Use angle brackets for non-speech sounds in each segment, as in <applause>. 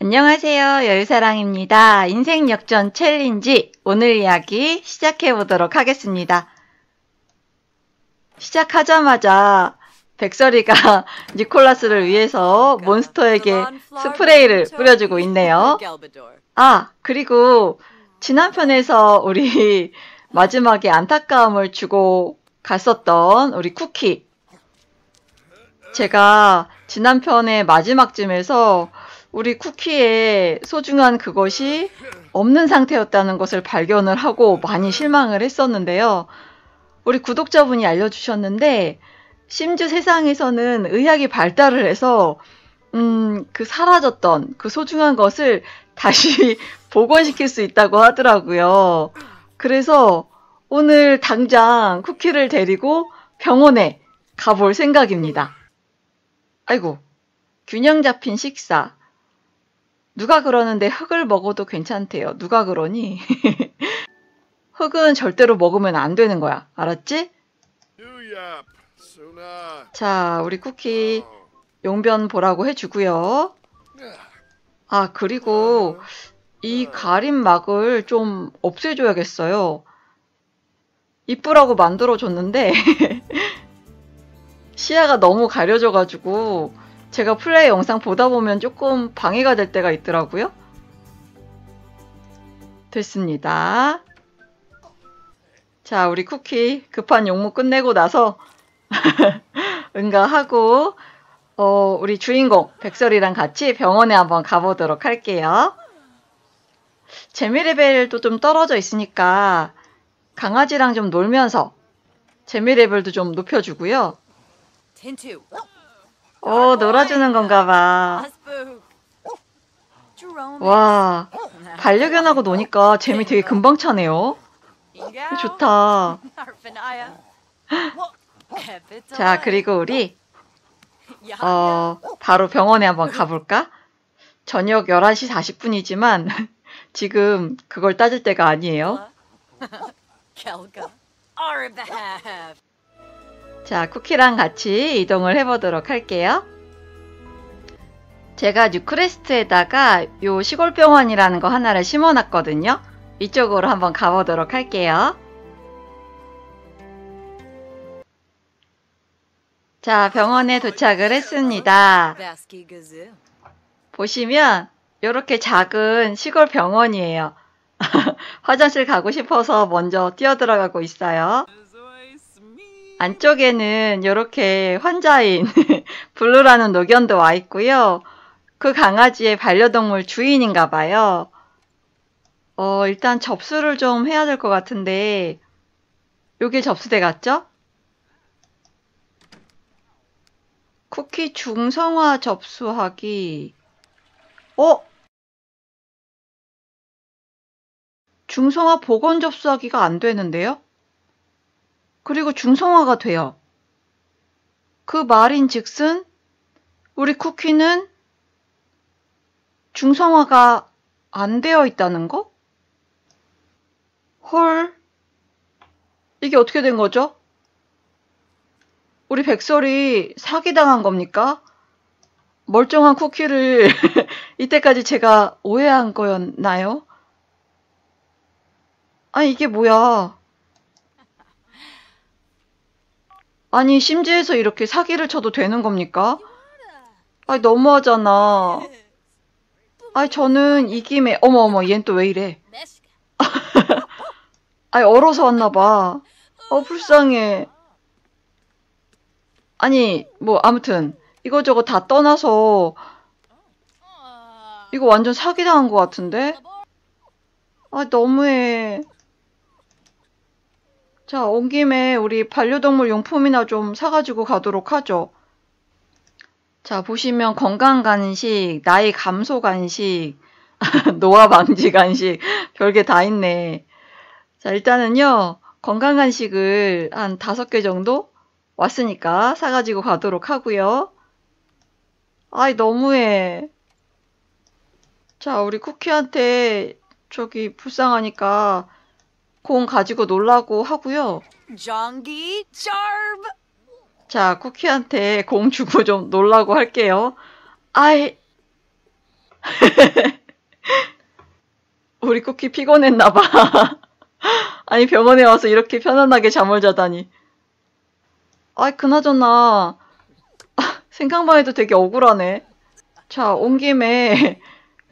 안녕하세요. 여유사랑입니다. 인생 역전 챌린지 오늘 이야기 시작해 보도록 하겠습니다. 시작하자마자 백설이가 <laughs> 니콜라스를 위해서 몬스터에게 스프레이를 뿌려주고 있네요. 아, 그리고 지난 편에서 우리 <laughs> 마지막에 안타까움을 주고 갔었던 우리 쿠키. 제가 지난 편의 마지막쯤에서 우리 쿠키의 소중한 그것이 없는 상태였다는 것을 발견을 하고 많이 실망을 했었는데요. 우리 구독자분이 알려주셨는데, 심즈 세상에서는 의학이 발달을 해서, 음, 그 사라졌던 그 소중한 것을 다시 <laughs> 복원시킬 수 있다고 하더라고요. 그래서 오늘 당장 쿠키를 데리고 병원에 가볼 생각입니다. 아이고, 균형 잡힌 식사. 누가 그러는데 흙을 먹어도 괜찮대요. 누가 그러니? <laughs> 흙은 절대로 먹으면 안 되는 거야. 알았지? 자, 우리 쿠키 용변 보라고 해주고요. 아, 그리고 이 가림막을 좀 없애줘야겠어요. 이쁘라고 만들어줬는데 <laughs> 시야가 너무 가려져가지고 제가 플레이 영상 보다 보면 조금 방해가 될 때가 있더라고요. 됐습니다. 자, 우리 쿠키 급한 용무 끝내고 나서 <laughs> 응가하고 어, 우리 주인공 백설이랑 같이 병원에 한번 가보도록 할게요. 재미 레벨도 좀 떨어져 있으니까 강아지랑 좀 놀면서 재미 레벨도 좀 높여주고요. 오, 놀아주는 건가 봐. 와, 반려견하고 노니까 재미 되게 금방 차네요. 좋다. 자, 그리고 우리 어, 바로 병원에 한번 가볼까? 저녁 11시 40분이지만 <laughs> 지금 그걸 따질 때가 아니에요. 자, 쿠키랑 같이 이동을 해보도록 할게요. 제가 뉴크레스트에다가 요 시골병원이라는 거 하나를 심어놨거든요. 이쪽으로 한번 가보도록 할게요. 자, 병원에 도착을 했습니다. 보시면 이렇게 작은 시골 병원이에요. <laughs> 화장실 가고 싶어서 먼저 뛰어들어가고 있어요. 안쪽에는 이렇게 환자인 <laughs> 블루라는 노견도 와 있고요. 그 강아지의 반려동물 주인인가 봐요. 어, 일단 접수를 좀 해야 될 것 같은데 요게 접수대 같죠? 쿠키 중성화 접수하기 어? 중성화 복원 접수하기가 안 되는데요? 그리고 중성화가 돼요. 그 말인 즉슨 우리 쿠키는 중성화가 안 되어 있다는 거? 헐. 이게 어떻게 된 거죠? 우리 백설이 사기당한 겁니까? 멀쩡한 쿠키를 <laughs> 이때까지 제가 오해한 거였나요? 아, 이게 뭐야. 아니, 심지에서 이렇게 사기를 쳐도 되는 겁니까? 아니, 너무하잖아. 아니, 저는 이 김에, 어머, 어머, 얜 또 왜 이래. <laughs> 아니, 얼어서 왔나 봐. 어, 불쌍해. 아니, 뭐, 아무튼, 이거저거 다 떠나서, 이거 완전 사기당한 것 같은데? 아, 너무해. 자, 온 김에 우리 반려동물 용품이나 좀 사가지고 가도록 하죠. 자, 보시면 건강 간식, 나이 감소 간식, <laughs> 노화 방지 간식, 별게 다 있네. 자, 일단은요, 건강 간식을 한 다섯 개 정도 왔으니까 사가지고 가도록 하고요. 아이, 너무해. 자, 우리 쿠키한테 저기 불쌍하니까 공 가지고 놀라고 하고요. 정기 점. 자, 쿠키한테 공 주고 좀 놀라고 할게요. 아이, <laughs> 우리 쿠키 피곤했나봐. <laughs> 아니, 병원에 와서 이렇게 편안하게 잠을 자다니. 아이, 그나저나, <laughs> 생각만 해도 되게 억울하네. 자, 온 김에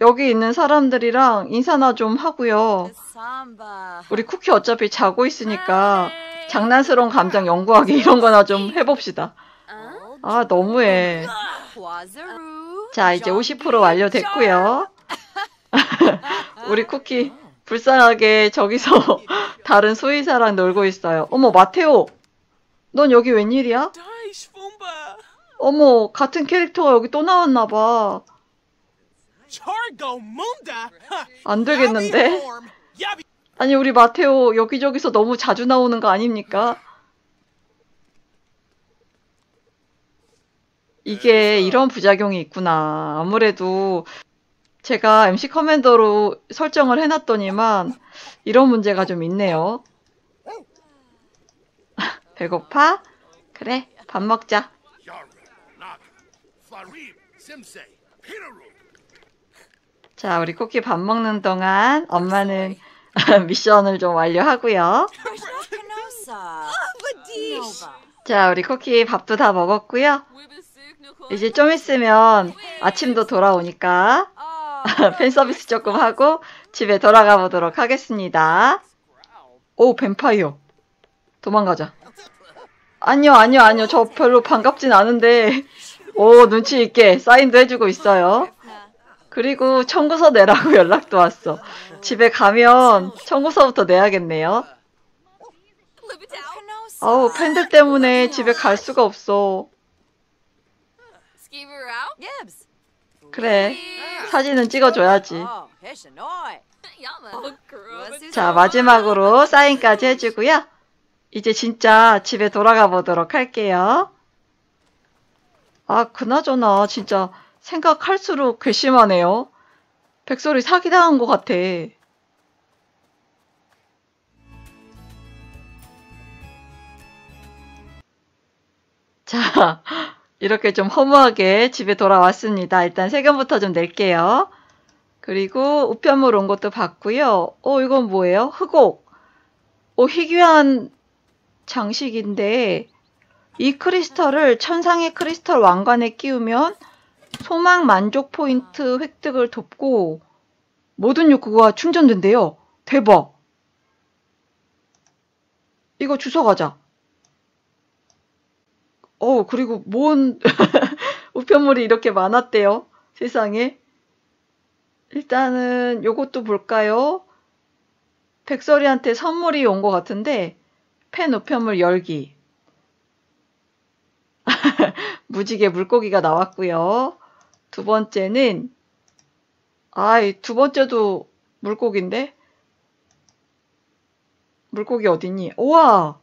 여기 있는 사람들이랑 인사나 좀 하고요. 우리 쿠키 어차피 자고 있으니까 장난스러운 감정 연구하기 <laughs> 이런 거나 좀 해봅시다. 아, 너무해. 자, 이제 50% 완료됐고요. <laughs> 우리 쿠키 불쌍하게 저기서 <laughs> 다른 수의사랑 놀고 있어요. 어머, 마테오. 넌 여기 웬일이야? 어머, 같은 캐릭터가 여기 또 나왔나 봐. <laughs> 안 되겠는데? 아니, 우리 마테오 여기저기서 너무 자주 나오는 거 아닙니까? 이게 이런 부작용이 있구나. 아무래도 제가 MC 커맨더로 설정을 해놨더니만 이런 문제가 좀 있네요. <laughs> 배고파? 그래, 밥 먹자. 자, 우리 쿠키 밥 먹는 동안 엄마는 <laughs> 미션을 좀 완료하고요. Canosa. Nova. 자, 우리 쿠키 밥도 다 먹었고요. 이제 좀 있으면 아침도 돌아오니까 Oh, <laughs> 팬 서비스 조금 하고 집에 돌아가 보도록 하겠습니다. 오, 뱀파이어. 도망가자. 아니요, 아니요, 아니요. 저 별로 반갑진 않은데. 오, 눈치 있게 사인도 해주고 있어요. 그리고 청구서 내라고 <laughs> 연락도 왔어. 집에 가면 청구서부터 내야겠네요. 아우, 팬들 때문에 집에 갈 수가 없어. 그래. 사진은 찍어줘야지. 자, 마지막으로 사인까지 해주고요. 이제 진짜 집에 돌아가 보도록 할게요. 아, 그나저나 진짜 생각할수록 괘씸하네요. 백설이 사기당한 것 같아. 자, <laughs> 이렇게 좀 허무하게 집에 돌아왔습니다. 일단 세금부터 좀 낼게요. 그리고 우편물 온 것도 봤고요. 어, 이건 뭐예요? 흑옥. 어, 희귀한 장식인데 이 크리스털을 천상의 크리스털 왕관에 끼우면 소망 만족 포인트 획득을 돕고 모든 욕구가 충전된대요. 대박. 이거 주워 가자. 어, 그리고 뭔 <laughs> 우편물이 이렇게 많았대요. 세상에. 일단은 요것도 볼까요? 백설이한테 선물이 온 것 같은데 펜 우편물 열기 <laughs> 무지개 물고기가 나왔고요. 두 번째는 아이 두 번째도 물고기인데 물고기 어디니? 우와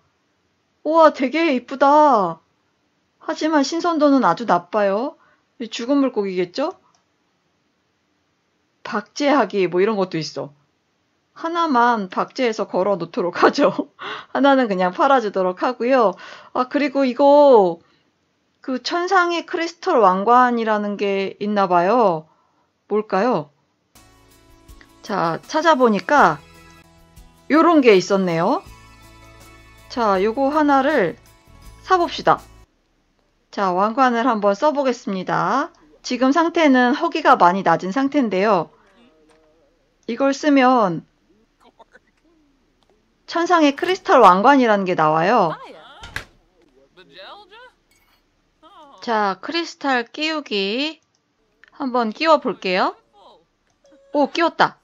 우와 되게 이쁘다. 하지만 신선도는 아주 나빠요. 이 죽은 물고기겠죠? 박제하기 뭐 이런 것도 있어. 하나만 박제해서 걸어 놓도록 <laughs> 하죠. 하나는 그냥 팔아주도록 하고요. 아, 그리고 이거 그 천상의 크리스털 왕관이라는 게 있나 봐요. 뭘까요? 자, 찾아보니까 요런 게 있었네요. 자, 요거 하나를 사봅시다. 자, 왕관을 한번 써보겠습니다. 지금 상태는 허기가 많이 낮은 상태인데요. 이걸 쓰면 천상의 크리스탈 왕관이라는 게 나와요. 자, 크리스탈 끼우기 한번 끼워 볼게요. 오, 끼웠다.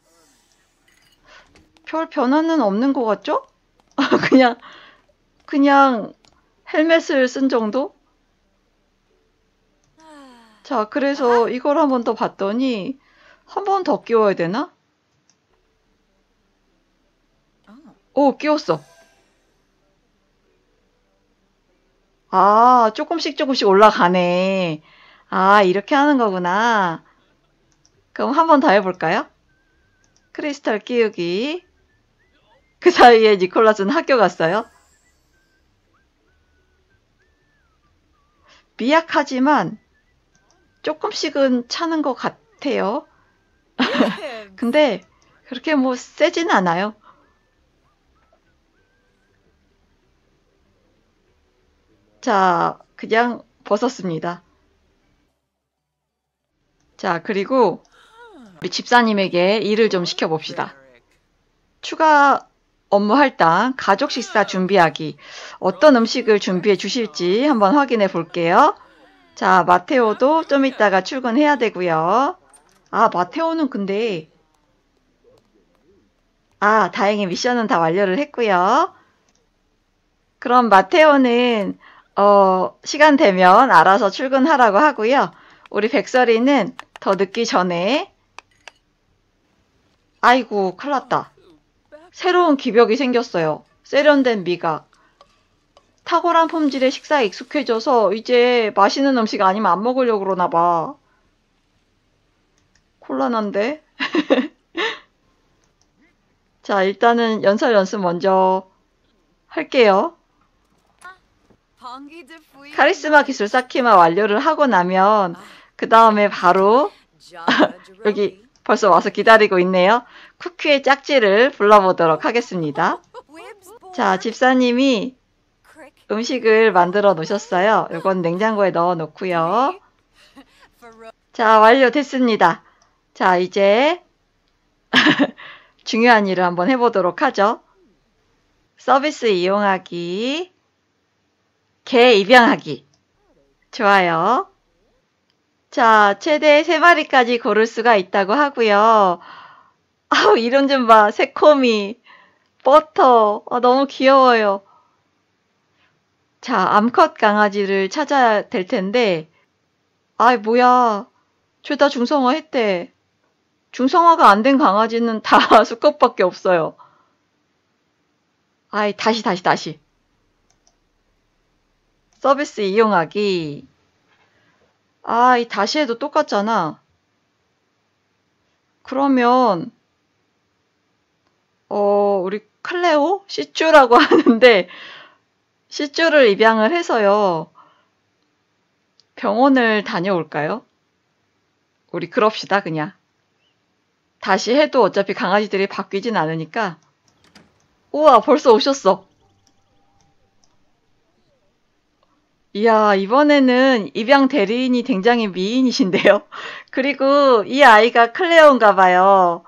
별 변화는 없는 것 같죠? <laughs> 그냥, 그냥 헬멧을 쓴 정도? 자, 그래서 이걸 한 번 더 봤더니 한 번 더 끼워야 되나? 오, 끼웠어. 아, 조금씩 조금씩 올라가네. 아, 이렇게 하는 거구나. 그럼 한 번 더 해볼까요? 크리스탈 끼우기. 그 사이에 니콜라스는 학교 갔어요. 미약하지만 조금씩은 차는 것 같아요. Gibbs. <laughs> 근데 그렇게 뭐 세진 않아요. 자, 그냥 벗었습니다. 자, 그리고 우리 집사님에게 일을 좀 시켜봅시다. 추가 업무 할당, 가족 식사 준비하기. 어떤 음식을 준비해 주실지 한번 확인해 볼게요. 자, 마테오도 좀 이따가 출근해야 되고요. 아, 마테오는 근데 아, 다행히 미션은 다 완료를 했고요. 그럼 마테오는 어, 시간 되면 알아서 출근하라고 하고요. 우리 백설이는 더 늦기 전에 아이고, 큰일 났다. 새로운 기벽이 생겼어요. 세련된 미각. 탁월한 품질의 식사에 익숙해져서 이제 맛있는 음식 아니면 안 먹으려고 그러나 봐. 곤란한데? <laughs> 자, 일단은 연설 연습 먼저 할게요. 카리스마 기술 쌓기만 완료를 하고 나면 그 다음에 바로 <laughs> 여기. 벌써 와서 기다리고 있네요. 쿠키의 짝지를 불러보도록 하겠습니다. 자, 집사님이. 음식을 만들어 놓으셨어요. 이건 냉장고에 넣어 놓고요. <laughs> 자, 완료됐습니다. 자, 이제 <laughs> 중요한 일을 한번 해보도록 하죠. 서비스 이용하기, 개 입양하기. 좋아요. 자, 최대 3마리까지 고를 수가 있다고 하고요. 아우, 이름 좀 봐. 새코미, 버터. 아, 너무 귀여워요. 자, 암컷 강아지를 찾아야 될 텐데, 아이, 뭐야. 죄다 중성화 했대. 중성화가 안 된 강아지는 다 <laughs> 수컷밖에 없어요. 아이, 다시, 다시, 다시. 서비스 이용하기. 아 이, 다시 해도 똑같잖아. 그러면, 어, 우리 클레오? 시쭈라고 <laughs> 하는데, 시쭈를 입양을 해서요. 병원을 다녀올까요? 우리 그럽시다, 그냥. 다시 해도 어차피 강아지들이 바뀌진 않으니까. 우와, 벌써 오셨어. 이야, 이번에는 입양 대리인이 굉장히 미인이신데요. <laughs> 그리고 이 아이가 클레어인가 봐요.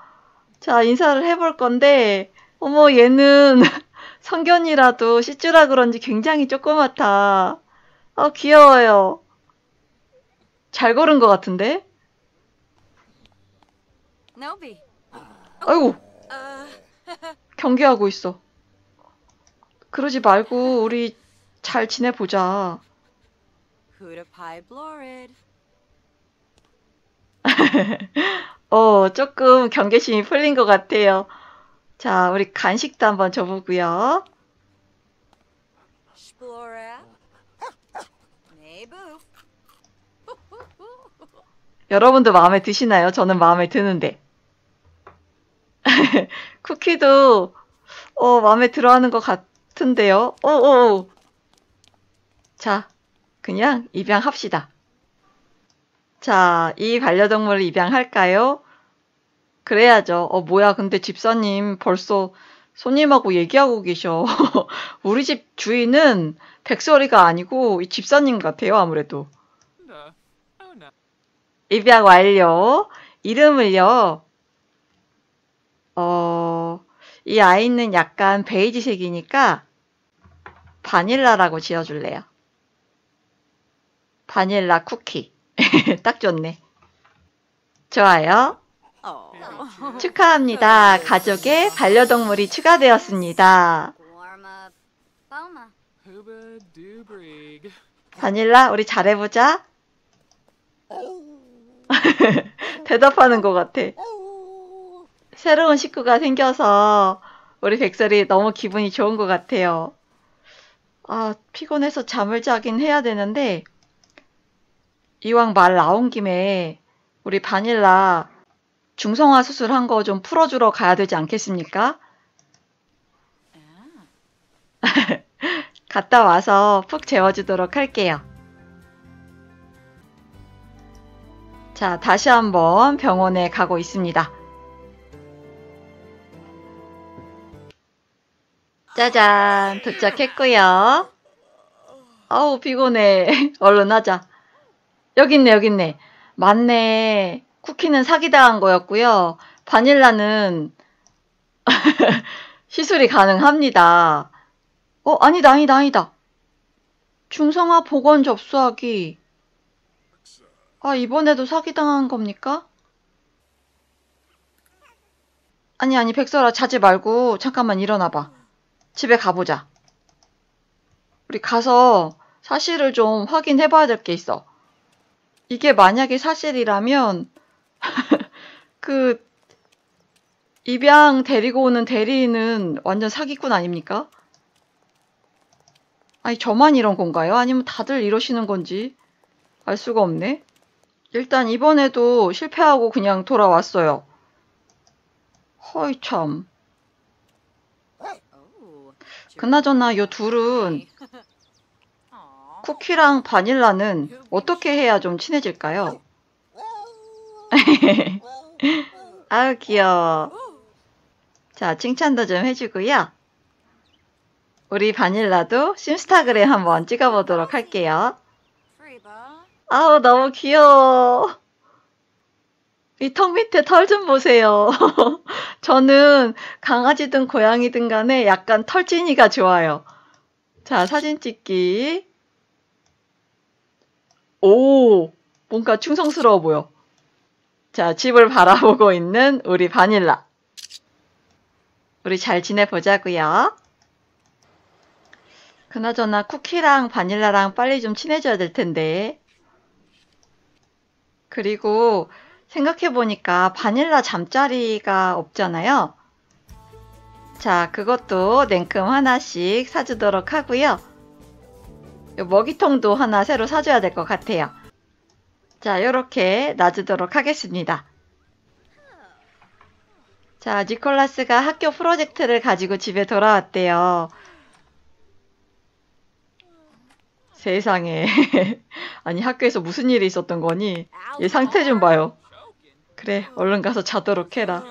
자, 인사를 해볼 건데, 어머, 얘는 <laughs> 성견이라도 시쭈라 그런지 굉장히 조그맣다. 아, 귀여워요. 잘 고른 것 같은데? 아이고, Uh. <laughs> 경계하고 있어. 그러지 말고 우리 잘 지내보자. Pi Blorid. <laughs> 어, 조금 경계심이 풀린 것 같아요. 자, 우리 간식도 한번 줘보고요. Nebu. 여러분도 마음에 드시나요? 저는 마음에 드는데. <laughs> 쿠키도 어, 마음에 들어하는 것 같은데요. 오, 오, 오. 자, 그냥 입양합시다. 자, 이 반려동물을 입양할까요? 그래야죠. 어, 뭐야. 근데 집사님 벌써 손님하고 얘기하고 계셔. <laughs> 우리 집 주인은 백설이가 아니고 이 집사님 같아요, 아무래도. 입양 완료. 이름을요, 어, 이 아이는 약간 베이지색이니까 바닐라라고 지어줄래요. 바닐라 쿠키. <laughs> 딱 좋네. 좋아요. Oh. 축하합니다. 가족의 반려동물이 추가되었습니다. 바닐라, 우리 잘해보자. <laughs> 대답하는 것 같아. 새로운 식구가 생겨서 우리 백설이 너무 기분이 좋은 것 같아요. 아, 피곤해서 잠을 자긴 해야 되는데, 이왕 말 나온 김에 우리 바닐라 중성화 수술한 거 좀 풀어주러 가야 되지 않겠습니까? <laughs> 갔다 와서 푹 재워주도록 할게요. 자, 다시 한번 병원에 가고 있습니다. 짜잔, 도착했고요. 아우, 피곤해. <laughs> 얼른 하자. 여기 있네, 여기 있네. 맞네. 쿠키는 사기당한 거였고요. 바닐라는 <laughs> 시술이 가능합니다. 어, 아니다, 아니다, 아니다. 중성화 보건 접수하기. 아, 이번에도 사기당한 겁니까? 아니, 아니, 백설아, 자지 말고, 잠깐만 일어나봐. 집에 가보자. 우리 가서 사실을 좀 확인해 봐야 될 게 있어. 이게 만약에 사실이라면, <laughs> 그, 입양 데리고 오는 대리인은 완전 사기꾼 아닙니까? 아니, 저만 이런 건가요? 아니면 다들 이러시는 건지 알 수가 없네. 일단 이번에도 실패하고 그냥 돌아왔어요. 허이 참. Oh. 그나저나 요 둘은 Aw. <laughs> 쿠키랑 바닐라는 어떻게 해야 좀 친해질까요? <laughs> 아우 귀여워. 자, 칭찬도 좀 해주고요. 우리 바닐라도 심스타그램 한번 찍어보도록 할게요. 아우 너무 귀여워. 이 턱 밑에 털 좀 보세요. <laughs> 저는 강아지든 고양이든 간에 약간 털진이가 좋아요. 자, 사진 찍기. 오, 뭔가 충성스러워 보여. 자, 집을 바라보고 있는 우리 바닐라. 우리 잘 지내보자고요. 그나저나 쿠키랑 바닐라랑 빨리 좀 친해져야 될 텐데. 그리고 생각해보니까 바닐라 잠자리가 없잖아요. 자, 그것도 냉큼 하나씩 사주도록 하고요. 요 먹이통도 하나 새로 사줘야 될 것 같아요. 자, 요렇게 놔주도록 하겠습니다. 자, 니콜라스가 학교 프로젝트를 가지고 집에 돌아왔대요. 세상에. <laughs> 아니, 학교에서 무슨 일이 있었던 거니? 얘 상태 좀 봐요. 그래, 얼른 가서 자도록 해라.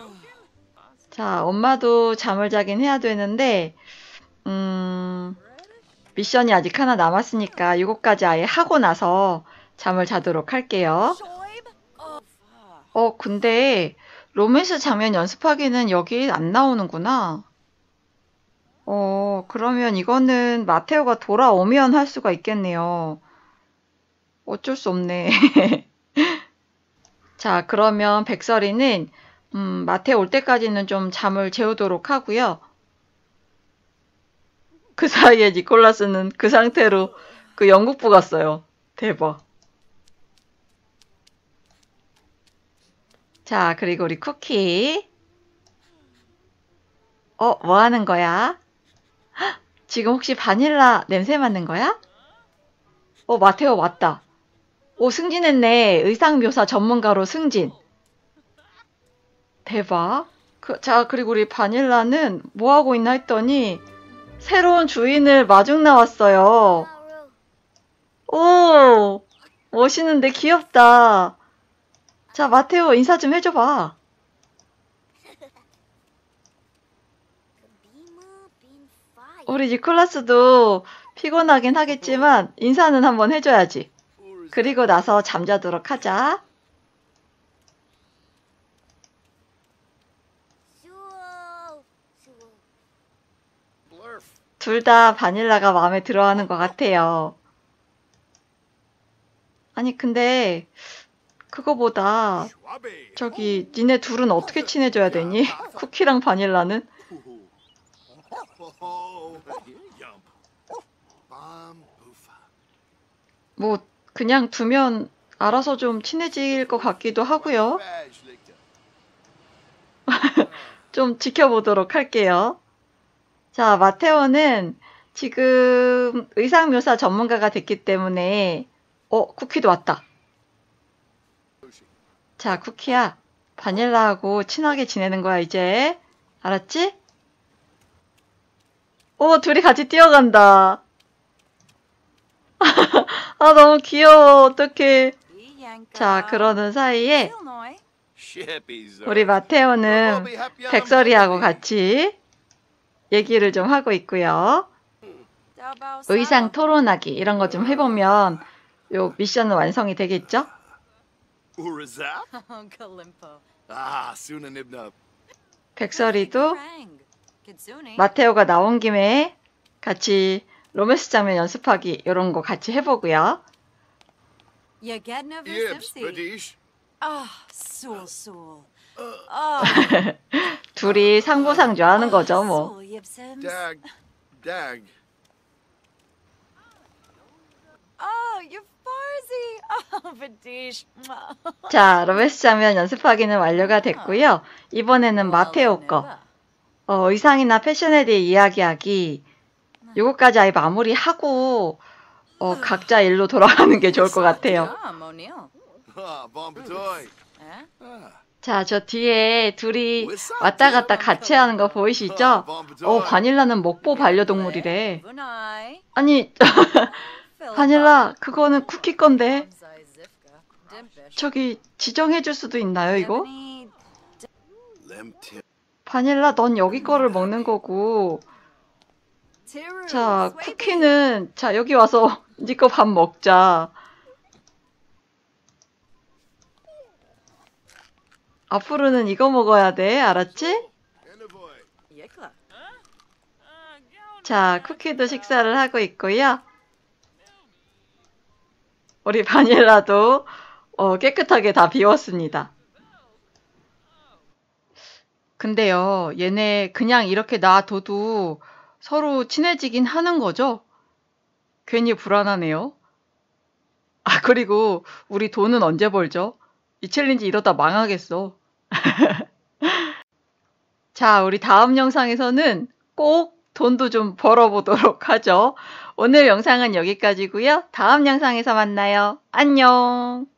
자, 엄마도 잠을 자긴 해야 되는데, 음, 미션이 아직 하나 남았으니까 이것까지 아예 하고 나서 잠을 자도록 할게요. 어, 근데 로맨스 장면 연습하기는 여기 안 나오는구나. 어, 그러면 이거는 마테오가 돌아오면 할 수가 있겠네요. 어쩔 수 없네. <laughs> 자, 그러면 백설이는 음, 마테오 올 때까지는 좀 잠을 재우도록 하고요. 그 사이에 니콜라스는 그 상태로 그 영국부 갔어요. 대박. 자, 그리고 우리 쿠키. 어, 뭐 하는 거야? 헉, 지금 혹시 바닐라 냄새 맡는 거야? 어, 마테오 왔다. 오, 승진했네. 의상 묘사 전문가로 승진. 대박. 그, 자, 그리고 우리 바닐라는 뭐 하고 있나 했더니 새로운 주인을 마중 나왔어요. 오, 멋있는데 귀엽다. 자, 마테오 인사 좀 해줘봐. 우리 니콜라스도 피곤하긴 하겠지만 인사는 한번 해줘야지. 그리고 나서 잠자도록 하자. 둘 다 바닐라가 마음에 들어 하는 것 같아요. 아니, 근데 그거보다. 저기 니네 둘은 어떻게 친해져야 되니? <laughs> 쿠키랑 바닐라는? 뭐 그냥 두면 알아서 좀 친해질 것 같기도 하고요. <laughs> 좀 지켜보도록 할게요. 자, 마테오는 지금 의상묘사 전문가가 됐기 때문에, 어, 쿠키도 왔다. 자, 쿠키야. 바닐라하고 친하게 지내는 거야, 이제. 알았지? 오, 둘이 같이 뛰어간다. <laughs> 아, 너무 귀여워. 어떡해. 자, 그러는 사이에. 우리 마테오는 백설이하고 같이 얘기를 좀 하고 있고요. 의상 토론하기 이런 거 좀 해보면 요 미션은 완성이 되겠죠? Urazap? <laughs> Ah. 백설이도 마테오가 나온 김에 같이 로맨스 장면 연습하기 이런 거 같이 해보고요. Oh, Soul Soul. Oh, <laughs> 둘이 상부상 좋아하는 거죠, 뭐. Soul Yibsims. Dag. Dag. Oh, you Farzy. <laughs> Oh. <laughs> 자, 로맨스 장면 연습하기는 완료가 됐고요. 이번에는 마테오 거. 어, 의상이나 패션에 대해 이야기하기. 요거까지 아예 마무리하고 어, 각자 일로 돌아가는 게 좋을 것 같아요. 자, 저 뒤에 둘이 왔다 갔다 같이 하는 거 보이시죠? 어, 바닐라는 먹보 반려동물이래. 아니, <laughs> 바닐라, 그거는 쿠키 건데. 저기 지정해 줄 수도 있나요, 이거? 바닐라, 넌 여기 거를 먹는 거고. 자, 쿠키는, 자, 여기 와서 <laughs> 니거밥 먹자. 앞으로는 이거 먹어야 돼, 알았지? 자, 쿠키도 식사를 하고 있고요. 우리 <laughs> 바닐라도 어, 깨끗하게 다 비웠습니다. 근데요, 얘네 그냥 이렇게 놔둬도 서로 친해지긴 하는 거죠? 괜히 불안하네요. 아, 그리고 우리 돈은 언제 벌죠? 이 챌린지 이러다 망하겠어. <laughs> 자, 우리 다음 영상에서는 꼭 돈도 좀 벌어보도록 하죠. 오늘 영상은 여기까지고요. 다음 영상에서 만나요. 안녕.